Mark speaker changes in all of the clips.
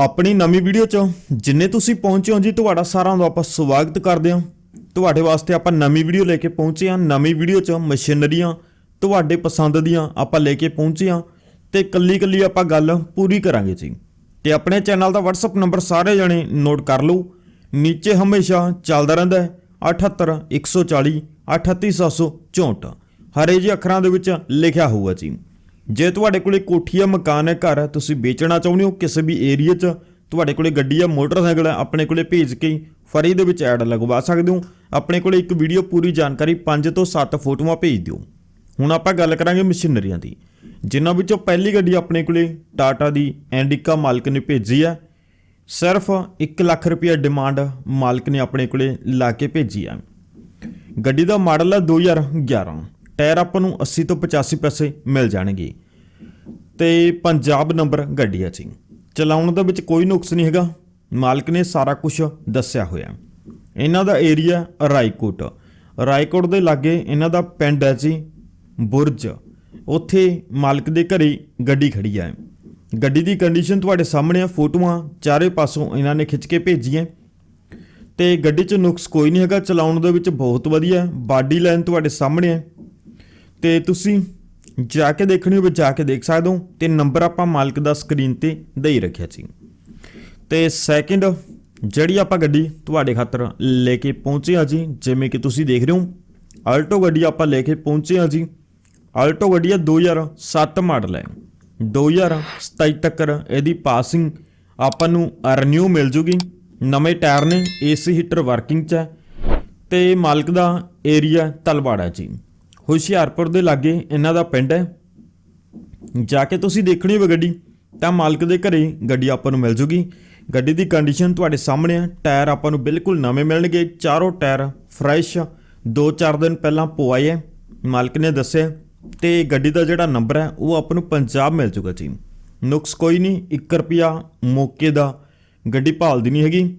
Speaker 1: ਆਪਣੀ ਨਵੀਂ ਵੀਡੀਓ 'ਚ ਜਿੰਨੇ ਤੁਸੀਂ ਪਹੁੰਚੇ ਹੋ ਜੀ, ਤੁਹਾਡਾ ਸਾਰਿਆਂ ਦਾ ਆਪਾਂ ਸਵਾਗਤ ਕਰਦੇ ਹਾਂ। ਤੁਹਾਡੇ ਵਾਸਤੇ ਆਪਾਂ ਨਵੀਂ ਵੀਡੀਓ ਲੈ ਕੇ ਪਹੁੰਚੇ ਹਾਂ। ਨਵੀਂ ਵੀਡੀਓ 'ਚ ਮਸ਼ੀਨਰੀਆਂ ਤੁਹਾਡੇ ਪਸੰਦ ਦੀਆਂ ਆਪਾਂ ਲੈ ਕੇ ਪਹੁੰਚੇ ਹਾਂ ਤੇ ਕੱਲੀ ਕੱਲੀ ਆਪਾਂ ਗੱਲ ਪੂਰੀ ਕਰਾਂਗੇ ਜੀ। ਤੇ ਆਪਣੇ ਚੈਨਲ ਦਾ WhatsApp ਨੰਬਰ ਸਾਰੇ ਜਣੇ ਨੋਟ ਕਰ ਲਓ। ਨੀਚੇ ਹਮੇਸ਼ਾ ਚੱਲਦਾ ਰਹਿੰਦਾ ਹੈ। 78 140 38764 ਹਰੇ ਜਿਹੇ ਅੱਖਰਾਂ ਦੇ ਵਿੱਚ ਲਿਖਿਆ ਹੋਊਗਾ ਜੀ। ਜੇ ਤੁਹਾਡੇ ਕੋਲੇ ਕੋਠੀ ਆ ਮਕਾਨ ਹੈ, ਘਰ ਤੁਸੀਂ ਵੇਚਣਾ ਚਾਹੁੰਦੇ ਹੋ ਕਿਸੇ ਵੀ ਏਰੀਆ 'ਚ, ਤੁਹਾਡੇ ਕੋਲੇ ਗੱਡੀ ਆ ਮੋਟਰਸਾਈਕਲ ਹੈ, ਆਪਣੇ ਕੋਲੇ ਭੇਜ ਕੇ ਫਰੀ ਦੇ ਵਿੱਚ ਐਡ ਲਗਵਾ ਸਕਦੇ ਹੋ। ਆਪਣੇ ਕੋਲੇ ਇੱਕ ਵੀਡੀਓ ਪੂਰੀ ਜਾਣਕਾਰੀ 5 ਤੋਂ 7 ਫੋਟੋਆਂ ਭੇਜ ਦਿਓ। ਹੁਣ ਆਪਾਂ ਗੱਲ ਕਰਾਂਗੇ ਮਸ਼ੀਨਰੀਆਂ ਦੀ। ਜਿਨ੍ਹਾਂ ਵਿੱਚੋਂ ਪਹਿਲੀ ਗੱਡੀ ਆਪਣੇ ਕੋਲੇ ਟਾਟਾ ਦੀ ਐਂਡਿਕਾ ਮਾਲਕ ਨੇ ਭੇਜੀ ਹੈ। ਸਿਰਫ 1 ਲੱਖ ਰੁਪਏ ਡਿਮਾਂਡ ਮਾਲਕ ਨੇ ਆਪਣੇ ਕੋਲੇ ਲਾ ਕੇ ਭੇਜੀ ਹੈ। ਗੱਡੀ ਦਾ ਮਾਡਲ ਹੈ 2011 ਟਾਇਰ ਆਪਾਂ ਨੂੰ 80 ਤੋਂ 85 ਪੈਸੇ ਮਿਲ ਜਾਣਗੇ। ਤੇ ਪੰਜਾਬ ਨੰਬਰ ਗੱਡੀ ਹੈ ਜੀ ਚਲਾਉਣ ਦੇ ਵਿੱਚ ਕੋਈ ਨੁਕਸ ਨਹੀਂ ਹੈਗਾ। ਮਾਲਕ ਨੇ ਸਾਰਾ ਕੁਝ ਦੱਸਿਆ ਹੋਇਆ। ਇਹਨਾਂ ਦਾ ਏਰੀਆ ਰਾਏਕੋਟ। ਰਾਏਕੋਟ ਦੇ ਲਾਗੇ ਇਹਨਾਂ ਦਾ ਪਿੰਡ ਹੈ ਜੀ ਬੁਰਜ। ਉੱਥੇ ਮਾਲਕ ਦੇ ਘਰੇ ਗੱਡੀ ਖੜੀ ਹੈ। ਗੱਡੀ ਦੀ ਕੰਡੀਸ਼ਨ ਤੁਹਾਡੇ ਸਾਹਮਣੇ ਆ, ਫੋਟੋਆਂ ਚਾਰੇ ਪਾਸੋਂ ਇਹਨਾਂ ਨੇ ਖਿੱਚ ਕੇ ਭੇਜੀਆਂ। ਤੇ ਗੱਡੀ 'ਚ ਨੁਕਸ ਕੋਈ ਨਹੀਂ ਹੈਗਾ। ਚਲਾਉਣ ਦੇ ਵਿੱਚ ਬਹੁਤ ਵਧੀਆ। ਬਾਡੀ ਲਾਈਨ ਤੁਹਾਡੇ ਸਾਹਮਣੇ ਹੈ। ਤੇ ਤੁਸੀਂ ਜਾ ਕੇ ਦੇਖਣੀ ਹੋਵੇ, ਜਾ ਕੇ ਦੇਖ ਸਕਦੇ ਹੋ। ਤੇ ਨੰਬਰ ਆਪਾਂ ਮਾਲਕ ਦਾ ਸਕਰੀਨ ਤੇ ਦੇ ਹੀ ਰੱਖਿਆ ਸੀ। ਤੇ ਸੈਕਿੰਡ ਜਿਹੜੀ ਆਪਾਂ ਗੱਡੀ ਤੁਹਾਡੇ ਖਾਤਰ ਲੈ ਕੇ ਪਹੁੰਚੇ ਆ ਜੀ, ਜਿਵੇਂ ਕਿ ਤੁਸੀਂ ਦੇਖ ਰਹੇ ਹੋ, ਆਲਟੋ ਗੱਡੀ ਆਪਾਂ ਲੈ ਕੇ ਪਹੁੰਚੇ ਆ ਜੀ। ਆਲਟੋ ਗੱਡੀ ਆ 2007 ਮਾਡਲ ਹੈ। 2027 ਤੱਕ ਇਹਦੀ ਪਾਸਿੰਗ ਆਪਾਂ ਨੂੰ ਰੀਨਿਊ ਮਿਲ ਜੂਗੀ। ਨਵੇਂ ਟਾਇਰ ਨੇ, ਏਸੀ ਹੀਟਰ ਵਰਕਿੰਗ 'ਚ ਹੈ। ਤੇ ਮਾਲਕ ਦਾ ਏਰੀਆ ਤਲਵਾੜਾ ਜੀ। ਹੁਸ਼ਿਆਰਪੁਰ ਦੇ ਲਾਗੇ ਇਹਨਾਂ ਦਾ ਪਿੰਡ ਹੈ। ਜਾ ਕੇ ਤੁਸੀਂ ਦੇਖਣੀ ਹੋਵੇ ਗੱਡੀ, ਤਾਂ ਮਾਲਕ ਦੇ ਘਰੇ ਗੱਡੀ ਆਪਾਂ ਨੂੰ ਮਿਲ ਜੂਗੀ। ਗੱਡੀ ਦੀ ਕੰਡੀਸ਼ਨ ਤੁਹਾਡੇ ਸਾਹਮਣੇ ਆ। ਟਾਇਰ ਆਪਾਂ ਨੂੰ ਬਿਲਕੁਲ ਨਵੇਂ ਮਿਲਣਗੇ। ਚਾਰੋਂ ਟਾਇਰ ਫਰੈਸ਼ 2-4 ਦਿਨ ਪਹਿਲਾਂ ਪਵਾਏ ਹੈ ਮਾਲਕ ਨੇ ਦੱਸਿਆ, ਤੇ ਗੱਡੀ ਦਾ ਜਿਹੜਾ ਨੰਬਰ ਹੈ, ਉਹ ਆਪਾਂ ਨੂੰ ਪੰਜਾਬ ਮਿਲ ਜੂਗਾ ਜੀ। ਨੁਕਸ ਕੋਈ ਨਹੀਂ 1 ਰੁਪਿਆ ਮੌਕੇ ਦਾ ਗੱਡੀ ਭਾਲਦੀ ਨਹੀਂ ਹੈਗੀ।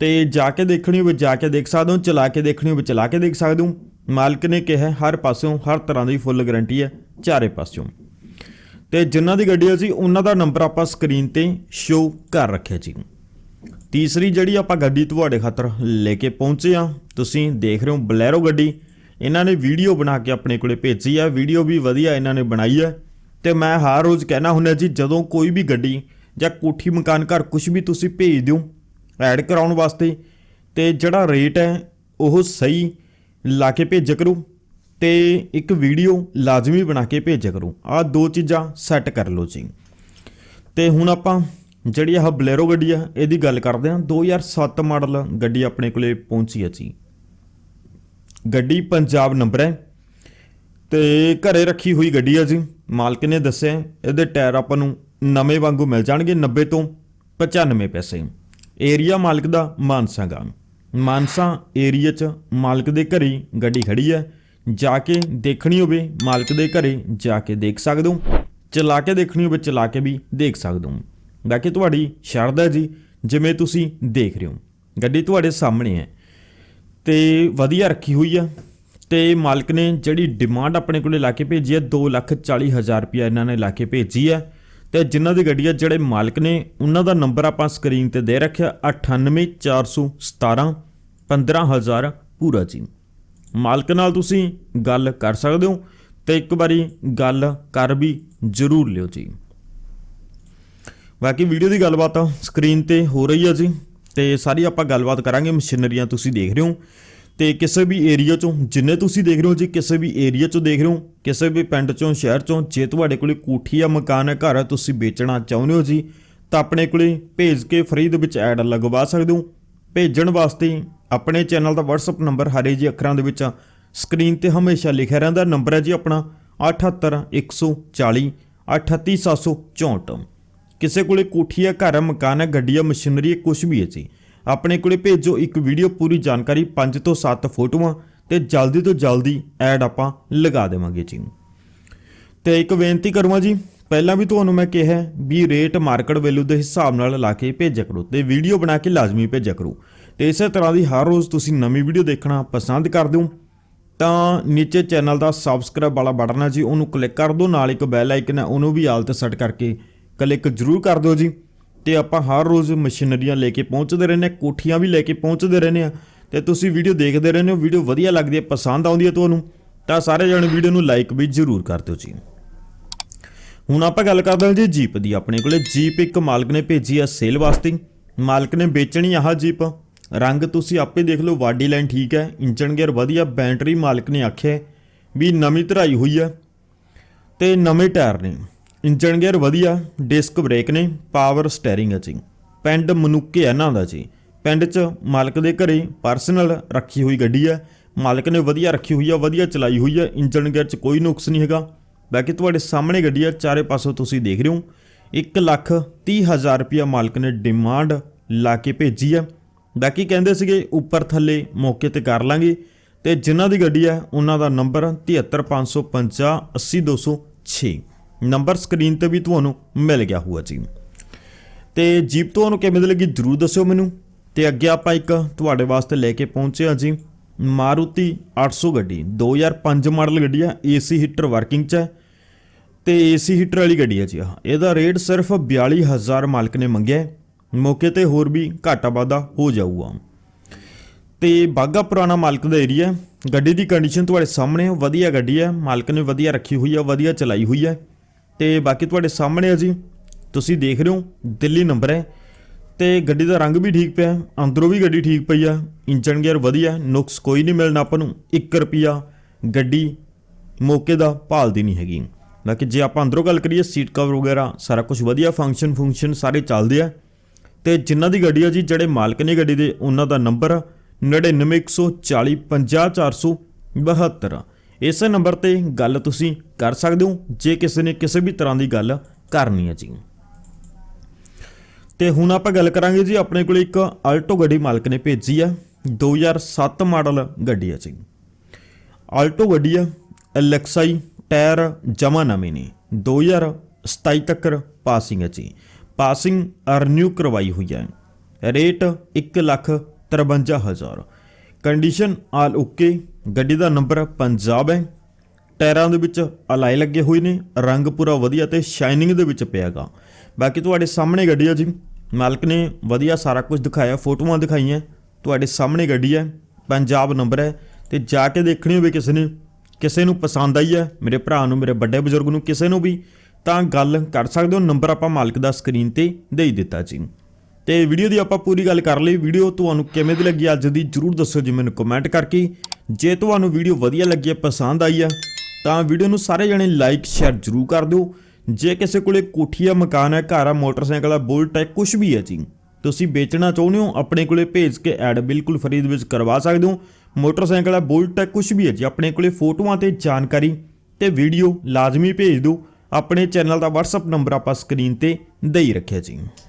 Speaker 1: ਤੇ ਜਾ ਕੇ ਦੇਖਣੀ ਹੋਵੇ, ਜਾ ਕੇ ਦੇਖ ਸਕਦੇ ਹੋ, ਚਲਾ ਕੇ ਦੇਖਣੀ ਹੋਵੇ, ਚਲਾ ਕੇ ਦੇਖ ਸਕਦੇ ਹੋ। ਮਾਲਕ ਨੇ ਕਿਹਾ, ਹਰ ਪਾਸਿਓਂ ਹਰ ਤਰ੍ਹਾਂ ਦੀ ਫੁੱਲ ਗਾਰੰਟੀ ਹੈ, ਚਾਰੇ ਪਾਸਿਓਂ। ਤੇ ਜਿਨ੍ਹਾਂ ਦੀ ਗੱਡੀ ਸੀ, ਉਹਨਾਂ ਦਾ ਨੰਬਰ ਆਪਾਂ ਸਕਰੀਨ ਤੇ ਸ਼ੋ ਕਰ ਰੱਖਿਆ ਜੀ। ਤੀਸਰੀ ਜਿਹੜੀ ਆਪਾਂ ਗੱਡੀ ਤੁਹਾਡੇ ਖਾਤਰ ਲੈ ਕੇ ਪਹੁੰਚੇ ਆ ਤੁਸੀਂ ਦੇਖ ਰਹੇ ਹੋ ਬਲੈਰੋ ਗੱਡੀ। ਇਹਨਾਂ ਨੇ ਵੀਡੀਓ ਬਣਾ ਕੇ ਆਪਣੇ ਕੋਲੇ ਭੇਜੀ ਆ ਵੀਡੀਓ ਵੀ ਵਧੀਆ ਇਹਨਾਂ ਨੇ ਬਣਾਈ ਹੈ। ਤੇ ਮੈਂ ਹਰ ਰੋਜ਼ ਕਹਿਣਾ ਹੁੰਦਾ ਜੀ, ਜਦੋਂ ਕੋਈ ਵੀ ਗੱਡੀ ਜਾਂ ਕੋਠੀ, ਮਕਾਨ, ਘਰ ਕੁਝ ਵੀ ਤੁਸੀਂ ਭੇਜ ਦਿਓ ਐਡ ਕਰਾਉਣ ਵਾਸਤੇ, ਤੇ ਜਿਹੜਾ ਰੇਟ ਹੈ, ਉਹ ਸਹੀ ਲਾ ਕੇ ਭੇਜਿਆ ਕਰੋ ਤੇ ਇੱਕ ਵੀਡੀਓ ਲਾਜ਼ਮੀ ਬਣਾ ਕੇ ਭੇਜਿਆ ਕਰੋ। ਆਹ ਦੋ ਚੀਜ਼ਾਂ ਸੈੱਟ ਕਰ ਲਓ ਜੀ। ਤੇ ਹੁਣ ਆਪਾਂ ਜਿਹੜੀ ਆਹ ਬਲੇਰੋ ਗੱਡੀ ਆ, ਇਹਦੀ ਗੱਲ ਕਰਦੇ ਹਾਂ। 2007 ਮਾਡਲ ਗੱਡੀ ਆਪਣੇ ਕੋਲੇ ਪਹੁੰਚੀ ਹੈ ਜੀ। ਗੱਡੀ ਪੰਜਾਬ ਨੰਬਰ ਹੈ। ਤੇ ਘਰੇ ਰੱਖੀ ਹੋਈ ਗੱਡੀ ਆ ਜੀ। ਮਾਲਕ ਨੇ ਦੱਸਿਆ, ਇਹਦੇ ਟਾਇਰ ਆਪਾਂ ਨੂੰ ਨਵੇਂ ਵਾਂਗੂ ਮਿਲ ਜਾਣਗੇ 90 ਤੋਂ 95 ਪੈਸੇ। ਏਰੀਆ ਮਾਲਕ ਦਾ ਮਾਨਸਾ ਗਾ ਮਾਨਸਾ ਏਰੀਆ 'ਚ ਮਾਲਕ ਦੇ ਘਰੇ ਗੱਡੀ ਖੜੀ ਹੈ ਜਾ ਕੇ ਦੇਖਣੀ ਹੋਵੇ, ਮਾਲਕ ਦੇ ਘਰੇ ਜਾ ਕੇ ਦੇਖ ਸਕਦੇ। ਹੋ ਚਲਾ ਕੇ ਦੇਖਣੀ ਹੋਵੇ, ਚਲਾ ਕੇ ਵੀ ਦੇਖ ਸਕਦੇ। ਹੋ ਬਾਕੀ ਤੁਹਾਡੀ ਸ਼ਰਧਾ ਜੀ, ਜਿਵੇਂ ਤੁਸੀਂ ਦੇਖ ਰਹੇ ਹੋ। ਗੱਡੀ ਤੁਹਾਡੇ ਸਾਹਮਣੇ ਹੈ ਤੇ ਵਧੀਆ ਰੱਖੀ ਹੋਈ ਆ। ਤੇ ਮਾਲਕ ਨੇ ਜਿਹੜੀ ਡਿਮਾਂਡ ਆਪਣੇ ਕੋਲੇ ਲਾ ਕੇ ਭੇਜੀ ਹੈ 240000 ਰੁਪਇਆ ਇਹਨਾਂ ਨੇ ਲਾ ਕੇ ਭੇਜੀ ਹੈ ਤੇ ਜਿਨ੍ਹਾਂ ਦੀ ਗੱਡੀ ਆ, ਜਿਹੜੇ ਮਾਲਕ ਨੇ, ਉਹਨਾਂ ਦਾ ਨੰਬਰ ਆਪਾਂ ਸਕਰੀਨ ਤੇ ਦੇ ਰੱਖਿਆ 98417 15000 ਪੂਰਾ ਜੀ। ਮਾਲਕ ਨਾਲ ਤੁਸੀਂ ਗੱਲ ਕਰ ਸਕਦੇ ਹੋ ਤੇ ਇੱਕ ਵਾਰੀ ਗੱਲ ਕਰ ਵੀ ਜ਼ਰੂਰ ਲਿਓ ਜੀ। ਬਾਕੀ ਵੀਡੀਓ ਦੀ ਗੱਲਬਾਤ ਸਕਰੀਨ ਤੇ ਹੋ ਰਹੀ ਹੈ ਜੀ, ਤੇ ਸਾਰੀ ਆਪਾਂ ਗੱਲਬਾਤ ਕਰਾਂਗੇ, ਮਸ਼ੀਨਰੀਆਂ ਤੁਸੀਂ ਦੇਖ ਰਹੇ ਹੋ। ਤੇ ਕਿਸੇ ਵੀ ਏਰੀਆ ਚੋਂ, ਜਿੰਨੇ ਤੁਸੀਂ ਦੇਖ ਰਹੇ ਹੋ ਜੀ, ਕਿਸੇ ਵੀ ਏਰੀਆ ਚੋਂ ਦੇਖ ਰਹੇ ਹੋ, ਕਿਸੇ ਵੀ ਪਿੰਡ ਚੋਂ, ਸ਼ਹਿਰ ਚੋਂ, ਜੇ ਤੁਹਾਡੇ ਕੋਲੇ ਕੋਠੀ ਆ ਮਕਾਨ ਹੈ, ਘਰ ਹੈ, ਤੁਸੀਂ ਵੇਚਣਾ ਚਾਹੁੰਦੇ ਹੋ ਜੀ, ਤਾਂ ਆਪਣੇ ਕੋਲੇ ਭੇਜ ਕੇ ਫ੍ਰੀ ਦੇ ਵਿੱਚ ਐਡ ਲਗਵਾ ਸਕਦੇ ਹੋ। ਭੇਜਣ ਵਾਸਤੇ ਆਪਣੇ ਚੈਨਲ ਦਾ WhatsApp ਨੰਬਰ ਹਰੇ ਜੀ ਅੱਖਰਾਂ ਦੇ ਵਿੱਚ ਸਕਰੀਨ ਤੇ ਹਮੇਸ਼ਾ ਲਿਖਿਆ ਰਹਿੰਦਾ ਨੰਬਰ ਹੈ ਜੀ ਆਪਣਾ 78140 38764 ਕਿਸੇ ਕੋਲੇ ਕੋਠੀ ਹੈ, ਘਰ ਹੈ, ਮਕਾਨ ਹੈ, ਗੱਡੀ ਹੈ, ਮਸ਼ੀਨਰੀ ਹੈ ਕੁਝ ਵੀ ਹੈ ਜੀ। ਆਪਣੇ ਕੋਲੇ ਭੇਜੋ ਇੱਕ ਵੀਡੀਓ, ਪੂਰੀ ਜਾਣਕਾਰੀ 5 ਤੋਂ 7 ਫੋਟੋਆਂ ਤੇ ਜਲਦੀ ਤੋਂ ਜਲਦੀ ਐਡ ਆਪਾਂ ਲਗਾ ਦੇਵਾਂਗੇ ਜੀ। ਤੇ ਇੱਕ ਬੇਨਤੀ ਕਰੂੰਗਾ ਜੀ, ਪਹਿਲਾਂ ਵੀ ਤੁਹਾਨੂੰ ਮੈਂ ਕਿਹਾ ਵੀ ਰੇਟ ਮਾਰਕੀਟ ਵੈਲਿਊ ਦੇ ਹਿਸਾਬ ਨਾਲ ਲਾ ਕੇ ਭੇਜਿਆ ਕਰੋ ਤੇ ਵੀਡੀਓ ਬਣਾ ਕੇ ਲਾਜ਼ਮੀ ਭੇਜਿਆ ਕਰੋ। ਤੇ ਇਸੇ ਤਰ੍ਹਾਂ ਦੀ ਹਰ ਰੋਜ਼ ਤੁਸੀਂ ਨਵੀਂ ਵੀਡੀਓ ਦੇਖਣਾ ਪਸੰਦ ਕਰਦੇ ਹੋ ਤਾਂ ਨੀਚੇ ਚੈਨਲ ਦਾ ਸਬਸਕ੍ਰਾਈਬ ਵਾਲਾ ਬਟਨ ਹੈ ਜੀ, ਉਹਨੂੰ ਕਲਿੱਕ ਕਰ ਦਿਓ, ਨਾਲ ਇੱਕ ਬੈਲ ਆਈਕਨ ਹੈ, ਉਹਨੂੰ ਵੀ ਆਲ ਤੇ ਸੈੱਟ ਕਰਕੇ ਕਲਿੱਕ ਜ਼ਰੂਰ ਕਰ ਦਿਓ ਜੀ। ਤੇ ਆਪਾਂ ਹਰ ਰੋਜ਼ ਮਸ਼ੀਨਰੀਆਂ ਲੈ ਕੇ ਪਹੁੰਚਦੇ ਰਹਿੰਦੇ ਹਾਂ, ਕੋਠੀਆਂ ਵੀ ਲੈ ਕੇ ਪਹੁੰਚਦੇ ਰਹਿੰਦੇ ਆ ਤੇ ਤੁਸੀਂ ਵੀਡੀਓ ਦੇਖਦੇ ਰਹਿੰਦੇ ਹੋ, ਵੀਡੀਓ ਵਧੀਆ ਲੱਗਦੀ ਹੈ, ਪਸੰਦ ਆਉਂਦੀ ਹੈ ਤੁਹਾਨੂੰ, ਤਾਂ ਸਾਰੇ ਜਣੇ ਵੀਡੀਓ ਨੂੰ ਲਾਈਕ ਵੀ ਜ਼ਰੂਰ ਕਰ ਦਿਓ ਜੀ। ਹੁਣ ਆਪਾਂ ਗੱਲ ਕਰਦੇ ਹਾਂ ਜੀ ਜੀਪ ਦੀ, ਆਪਣੇ ਕੋਲੇ ਜੀਪ ਇੱਕ ਮਾਲਕ ਨੇ ਭੇਜੀ ਆ ਸੇਲ ਵਾਸਤੇ। ਮਾਲਕ ਨੇ ਵੇਚਣੀ ਆਹ ਜੀਪ। ਰੰਗ ਤੁਸੀਂ ਆਪੇ ਦੇਖ ਲਓ ਵਾਡੀ ਲਾਈਨ ਠੀਕ ਹੈ ਇੰਜਨ ਗੇਅਰ ਵਧੀਆ, ਬੈਟਰੀ ਮਾਲਕ ਨੇ ਆਖਿਆ ਵੀ ਨਵੀਂ ਧਰਾਈ ਹੋਈ ਆ ਤੇ ਨਵੇਂ ਟਾਇਰ ਨੇ। ਇੰਜਨ ਗੇਅਰ ਵਧੀਆ, ਡਿਸਕ ਬ੍ਰੇਕ ਨੇ, ਪਾਵਰ ਸਟੀਅਰਿੰਗ ਹੈ ਜੀ। ਪਿੰਡ ਮਨੁੱਕੇ ਹੈ ਇਹਨਾਂ ਦਾ ਜੀ। ਪਿੰਡ 'ਚ ਮਾਲਕ ਦੇ ਘਰੇ ਪਰਸਨਲ ਰੱਖੀ ਹੋਈ ਗੱਡੀ ਹੈ। ਮਾਲਕ ਨੇ ਵਧੀਆ ਰੱਖੀ ਹੋਈ ਹੈ ਵਧੀਆ ਚਲਾਈ ਹੋਈ ਹੈ। ਇੰਜਨ ਗੇਅਰ 'ਚ ਕੋਈ ਨੁਕਸ ਨਹੀਂ ਹੈਗਾ। ਬਾਕੀ ਤੁਹਾਡੇ ਸਾਹਮਣੇ ਗੱਡੀ ਹੈ, ਚਾਰੇ ਪਾਸੋਂ ਤੁਸੀਂ ਦੇਖ ਰਹੇ ਹੋ। 1 ਲੱਖ 30 ਹਜ਼ਾਰ ਰੁਪਇਆ ਮਾਲਕ ਨੇ ਡਿਮਾਂਡ ਲਾ ਕੇ ਭੇਜੀ ਹੈ। ਬਾਕੀ ਕਹਿੰਦੇ ਸੀਗੇ, ਉੱਪਰ ਥੱਲੇ ਮੌਕੇ ਤੇ ਕਰ ਲਾਂਗੇ। ਤੇ ਜਿਨ੍ਹਾਂ ਦੀ ਗੱਡੀ ਹੈ, ਉਹਨਾਂ ਦਾ ਨੰਬਰ 73550 80206 ਨੰਬਰ ਸਕਰੀਨ ਤੇ ਵੀ ਤੁਹਾਨੂੰ ਮਿਲ ਗਿਆ ਹੋਊਗਾ ਜੀ। ਤੇ ਜੀਪ ਤੁਹਾਨੂੰ ਕਿਵੇਂ ਦੀ ਲੱਗੀ ਜਰੂਰ ਦੱਸਿਓ ਮੈਨੂੰ। ਤੇ ਅੱਗੇ ਆਪਾਂ ਇੱਕ ਤੁਹਾਡੇ ਵਾਸਤੇ ਲੈ ਕੇ ਪਹੁੰਚੇ ਹਾਂ ਜੀ। ਮਾਰੂਤੀ 800 ਗੱਡੀ 2005 ਮਾਡਲ ਗੱਡੀ ਆ ਏਸੀ ਹੀਟਰ ਵਰਕਿੰਗ 'ਚ ਹੈ। ਤੇ ਏਸੀ ਹੀਟਰ ਵਾਲੀ ਗੱਡੀ ਹੈ ਜੀ ਇਹਦਾ ਰੇਟ ਸਿਰਫ 42000 ਮਾਲਕ ਨੇ ਮੰਗਿਆ ਮੌਕੇ ਤੇ ਹੋਰ ਵੀ ਘਾਟਾ ਵਾਧਾ ਹੋ ਜਾਊਗਾ। ਤੇ ਬਾਗਾ ਪੁਰਾਣਾ ਮਾਲਕ ਦਾ ਏਰੀਆ ਗੱਡੀ ਦੀ ਕੰਡੀਸ਼ਨ ਤੁਹਾਡੇ ਸਾਹਮਣੇ ਵਧੀਆ ਗੱਡੀ ਹੈ ਮਾਲਕ ਨੇ ਵਧੀਆ ਰੱਖੀ ਹੋਈ ਹੈ ਵਧੀਆ ਚਲਾਈ ਹੋਈ ਹੈ ਤੇ ਬਾਕੀ ਤੁਹਾਡੇ ਸਾਹਮਣੇ ਆ ਜੀ, ਤੁਸੀਂ ਦੇਖ ਰਹੇ ਹੋ, ਦਿੱਲੀ ਨੰਬਰ ਹੈ। ਤੇ ਗੱਡੀ ਦਾ ਰੰਗ ਵੀ ਠੀਕ ਪਿਆ, ਅੰਦਰੋਂ ਵੀ ਗੱਡੀ ਠੀਕ ਪਈ ਆ ਇੰਜਨ ਗੇਅਰ ਵਧੀਆ, ਨੁਕਸ ਕੋਈ ਨਹੀਂ ਮਿਲਣਾ ਆਪਾਂ ਨੂੰ 1 ਰੁਪਿਆ ਗੱਡੀ ਮੌਕੇ ਦਾ ਭਾਲਦੀ ਨਹੀਂ ਹੈਗੀ। ਬਾਕੀ ਜੇ ਆਪਾਂ ਅੰਦਰੋਂ ਗੱਲ ਕਰੀਏ ਸੀਟ ਕਵਰ ਵਗੈਰਾ, ਸਾਰਾ ਕੁਝ ਵਧੀਆ ਫੰਕਸ਼ਨ ਫੰਕਸ਼ਨ ਸਾਰੇ ਚੱਲਦੇ ਆ। ਤੇ ਜਿਨ੍ਹਾਂ ਦੀ ਗੱਡੀ ਆ ਜੀ, ਜਿਹੜੇ ਮਾਲਕ ਨੇ ਗੱਡੀ ਦੇ, ਉਹਨਾਂ ਦਾ ਨੰਬਰ 9914050472 ਇਸੇ ਨੰਬਰ ਤੇ ਗੱਲ ਤੁਸੀਂ ਕਰ ਸਕਦੇ ਹੋ, ਜੇ ਕਿਸੇ ਨੇ ਕਿਸੇ ਵੀ ਤਰ੍ਹਾਂ ਦੀ ਗੱਲ ਕਰਨੀ ਹੈ ਜੀ। ਤੇ ਹੁਣ ਆਪਾਂ ਗੱਲ ਕਰਾਂਗੇ ਜੀ, ਆਪਣੇ ਕੋਲ ਇੱਕ ਆਲਟੋ ਗੱਡੀ ਮਾਲਕ ਨੇ ਭੇਜੀ ਆ 2007 ਮਾਡਲ ਗੱਡੀ ਹੈ ਜੀ। ਆਲਟੋ ਗੱਡੀ ਆ ਐਲਐਕਸਆਈ ਟਾਇਰ ਜਮਾ ਨਵੇਂ ਨੇ 2027 ਤੱਕ ਪਾਸਿੰਗ ਹੈ ਜੀ। ਪਾਸਿੰਗ ਰਿਨਿਊ ਕਰਵਾਈ ਹੋਈ ਹੈ, ਰੇਟ 153000 ਕੰਡੀਸ਼ਨ ਆਲ ਓਕੇ। ਗੱਡੀ ਦਾ ਨੰਬਰ ਪੰਜਾਬ ਹੈ। ਟਾਇਰਾਂ ਦੇ ਵਿੱਚ ਅਲਾਈ ਲੱਗੇ ਹੋਏ ਨੇ। ਰੰਗ ਪੂਰਾ ਵਧੀਆ ਤੇ ਸ਼ਾਈਨਿੰਗ ਦੇ ਵਿੱਚ ਪਿਆਗਾ। ਬਾਕੀ ਤੁਹਾਡੇ ਸਾਹਮਣੇ ਗੱਡੀ ਆ ਜੀ। ਮਾਲਕ ਨੇ ਵਧੀਆ ਸਾਰਾ ਕੁਝ ਦਿਖਾਇਆ, ਫੋਟੋਆਂ ਦਿਖਾਈਆਂ। ਤੁਹਾਡੇ ਸਾਹਮਣੇ ਗੱਡੀ ਹੈ। ਪੰਜਾਬ ਨੰਬਰ ਹੈ। ਤੇ ਜਾ ਕੇ ਦੇਖਣੀ ਹੋਵੇ ਕਿਸੇ ਨੇ, ਕਿਸੇ ਨੂੰ ਪਸੰਦ ਆਈ ਹੈ, ਮੇਰੇ ਭਰਾ ਨੂੰ, ਮੇਰੇ ਵੱਡੇ ਬਜ਼ੁਰਗ ਨੂੰ, ਕਿਸੇ ਨੂੰ ਵੀ, ਤਾਂ ਗੱਲ ਕਰ ਸਕਦੇ ਹੋ। ਨੰਬਰ ਆਪਾਂ ਮਾਲਕ ਦਾ ਸਕਰੀਨ ਤੇ ਦੇ ਹੀ ਦਿੱਤਾ ਜੀ। ਤੇ ਵੀਡੀਓ ਦੀ ਆਪਾਂ ਪੂਰੀ ਗੱਲ ਕਰ ਲਈ। ਵੀਡੀਓ ਤੁਹਾਨੂੰ ਕਿਵੇਂ ਦੀ ਲੱਗੀ ਅੱਜ ਦੀ ਜਰੂਰ ਦੱਸੋ ਜੀ ਮੈਨੂੰ ਕਮੈਂਟ ਕਰਕੇ। ਜੇ ਤੁਹਾਨੂੰ ਵੀਡੀਓ ਵਧੀਆ ਲੱਗੀ ਹੈ ਪਸੰਦ ਆਈ ਆ, ਤਾਂ ਵੀਡੀਓ ਨੂੰ ਸਾਰੇ ਜਣੇ ਲਾਈਕ ਸ਼ੇਅਰ ਜਰੂਰ ਕਰ ਦਿਓ। ਜੇ ਕਿਸੇ ਕੋਲੇ ਕੋਠੀ ਆ ਮਕਾਨ ਹੈ, ਘਰ ਆ, ਮੋਟਰਸਾਈਕਲ ਆ, ਬੁਲਟ ਹੈ ਕੁਝ ਵੀ ਹੈ ਜੀ, ਤੁਸੀਂ ਵੇਚਣਾ ਚਾਹੁੰਦੇ ਹੋ, ਆਪਣੇ ਕੋਲੇ ਭੇਜ ਕੇ ਐਡ ਬਿਲਕੁਲ ਫਰੀ ਦੇ ਵਿੱਚ ਕਰਵਾ ਸਕਦੇ ਹੋ। ਮੋਟਰਸਾਈਕਲ ਆ, ਬੁਲਟ ਹੈ ਕੁਝ ਵੀ ਹੈ ਜੀ, ਆਪਣੇ ਕੋਲੇ ਫੋਟੋਆਂ ਤੇ ਜਾਣਕਾਰੀ ਤੇ ਵੀਡੀਓ ਲਾਜ਼ਮੀ ਭੇਜ ਦਿਓ। ਆਪਣੇ ਚੈਨਲ ਦਾ WhatsApp ਨੰਬਰ ਆਪਾਂ ਸਕਰੀਨ ਤੇ ਦੇ ਹੀ ਰੱਖਿਆ ਜੀ।